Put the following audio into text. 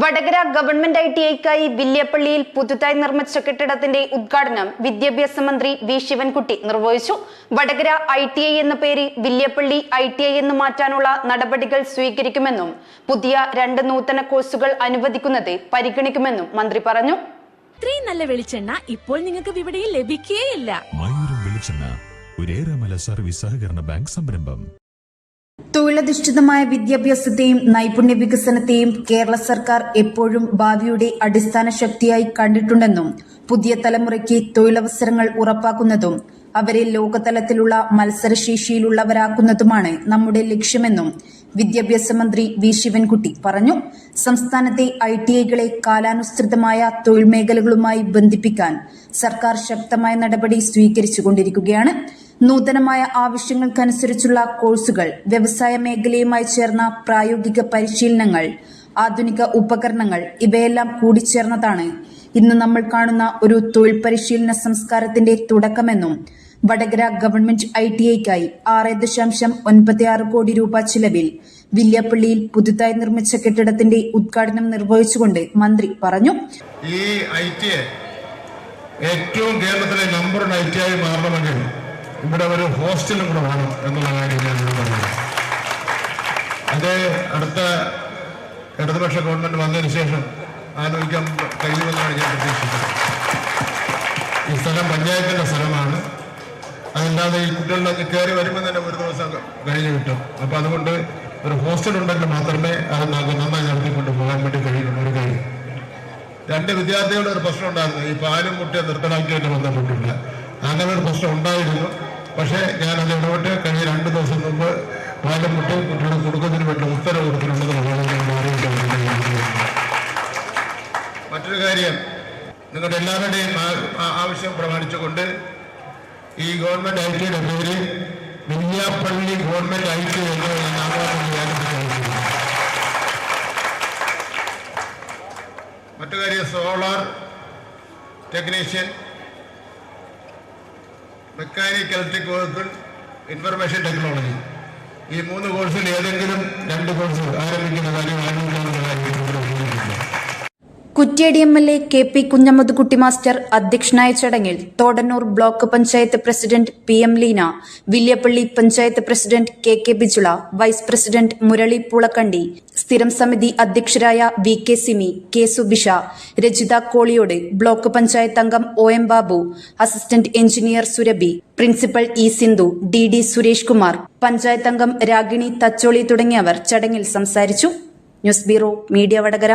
Vadakara government I T ഐക്കായി വില്യപ്പള്ളിയിൽ പുതുതായി നിർമ്മിച്ച കെട്ടിടത്തിന്റെ ഉദ്ഘാടനം വിദ്യാഭ്യാസ മന്ത്രി വി ശിവൻകുട്ടി നിർവഹിച്ചു. വടകര ഐ ടി ഐ എന്ന പേര് വില്യപ്പള്ളി ഐ ടി ഐ എന്ന് മാറ്റാനുള്ള നടപടികൾ സ്വീകരിക്കുമെന്നും പുതിയ രണ്ട് നൂതന കോഴ്സുകൾ അനുവദിക്കുന്നത് പരിഗണിക്കുമെന്നും മന്ത്രി പറഞ്ഞു. ഇത്രയും നല്ല വെളിച്ചെണ്ണ ഇപ്പോൾ നിങ്ങൾക്ക് വിപണിയിൽ ലഭിക്കുകയില്ല വെളിച്ചെണ്ണ സർവീസ് സഹകരണ ബാങ്ക് സംരംഭം. തൊഴിലധിഷ്ഠിതമായ വിദ്യാഭ്യാസത്തെയും നൈപുണ്യ വികസനത്തെയും കേരള സർക്കാർ എപ്പോഴും ഭാവിയുടെ അടിസ്ഥാന ശക്തിയായി കണ്ടിട്ടുണ്ടെന്നും പുതിയ തലമുറയ്ക്ക് തൊഴിലവസരങ്ങൾ ഉറപ്പാക്കുന്നതും അവരെ ലോകതലത്തിലുള്ള മത്സരശേഷിയിലുള്ളവരാക്കുന്നതുമാണ് നമ്മുടെ ലക്ഷ്യമെന്നും വിദ്യാഭ്യാസ മന്ത്രി വി. ശിവൻകുട്ടി പറഞ്ഞു. സംസ്ഥാനത്തെ ഐ ടി ഐകളെ കാലാനുസൃതമായ തൊഴിൽ മേഖലകളുമായി ബന്ധിപ്പിക്കാൻ സർക്കാർ ശക്തമായ നടപടി സ്വീകരിച്ചുകൊണ്ടിരിക്കുകയാണ്. നൂതനമായ ആവശ്യങ്ങൾക്കനുസരിച്ചുള്ള കോഴ്സുകൾ വ്യവസായ മേഖലയുമായി ചേർന്ന പ്രായോഗിക പരിശീലനങ്ങൾ ആധുനിക ഉപകരണങ്ങൾ ഇവയെല്ലാം കൂടിച്ചേർന്നതാണ്. ഇന്ന് നമ്മൾ കാണുന്ന ഒരു തൊഴിൽ പരിശീലന സംസ്കാരത്തിന്റെ തുടക്കമെന്നും വടകര ഗവൺമെന്റ് ഐ ടി ഐക്കായി ആറ് ദശാംശം ഒൻപത്തി ആറ് കോടി രൂപ ചിലവിൽ വില്യാപ്പള്ളിയിൽ പുതുതായി നിർമ്മിച്ച കെട്ടിടത്തിന്റെ ഉദ്ഘാടനം നിർവഹിച്ചുകൊണ്ട് മന്ത്രി പറഞ്ഞു. ഈ ഐ ടി ഐ ഏറ്റവും കേരളത്തിലെ നമ്പർ ഐ ടി ഐ മാറണമെങ്കിൽ ഇവിടെ ഒരു ഹോസ്റ്റലും കൂടെ വേണം എന്നുള്ള കാര്യം ഞാൻ ഇവിടെ പറയുന്നു അത് അടുത്ത ഇടതുപക്ഷ ഗവൺമെന്റ് വന്നതിന് ശേഷം ആലോചിക്കാൻ കഴിയുമെന്നാണ് ഞാൻ പ്രതീക്ഷിക്കുന്നത്. ഈ സ്ഥലം പഞ്ചായത്തിന്റെ സ്ഥലമാണ്. അതല്ലാതെ ഈ കുട്ടികളിലൊക്കെ കയറി വരുമ്പോൾ തന്നെ ഒരു ദിവസം കഴിഞ്ഞ് കിട്ടും. അപ്പൊ അതുകൊണ്ട് ഒരു ഹോസ്റ്റൽ ഉണ്ടെങ്കിൽ മാത്രമേ അത് നന്നായി നടത്തിക്കൊണ്ട് പോകാൻ വേണ്ടി കഴിയുള്ളൂ ഒരു കാര്യം. രണ്ട് വിദ്യാർത്ഥികളുടെ ഒരു പ്രശ്നം ഉണ്ടായിരുന്നു. ഈ പാലും മുട്ടിയെ നിർത്തലാക്കിയായിട്ട് ബന്ധപ്പെട്ടില്ല അങ്ങനെ ഒരു പ്രശ്നം ഉണ്ടായിരുന്നു. പക്ഷേ ഞാൻ അത് ഇടപെട്ട് കഴിഞ്ഞ രണ്ട് ദിവസം മുമ്പ് പാലം മുട്ടി കുട്ടികൾ കൊടുക്കുന്നതിന് വേണ്ടി ഉത്തരവ് വളരെ മറ്റൊരു കാര്യം നിങ്ങളുടെ എല്ലാവരുടെയും ആവശ്യം പ്രമാണിച്ചുകൊണ്ട് ഈ ഗവൺമെന്റ് ഐ ടിയുടെ പേര് വില്യാപ്പള്ളി ഗവൺമെന്റ് ഐ ടി എന്ന് മറ്റു കാര്യം solar technician mechanic electric vehicle information technology ഈ മൂന്ന് കോഴ്സിൽ ഏതെങ്കിലും രണ്ട് കോഴ്സ് ആരംഭിക്കുന്ന കാര്യം ആരംഭിക്കുന്ന കാര്യം Kuttiadi M L A K P Kunhammedkutty master അധ്യക്ഷനായ ചടങ്ങിൽ Thodannur block panchayat president P M Leena Villiappally panchayat president K K Bijula vice president Murali Poolakkandi സ്ഥിരം സമിതി അധ്യക്ഷരായ V K Simi K Subisha Rajitha Koliyode block panchayat അംഗം O M Babu assistant engineer Surabhi principal E Sindhu D D Suresh Kumar panchayat അംഗം രാഗിണി തച്ചോളി തുടങ്ങിയവർ ചടങ്ങിൽ സംസാരിച്ചു. News bureau media Vadakara.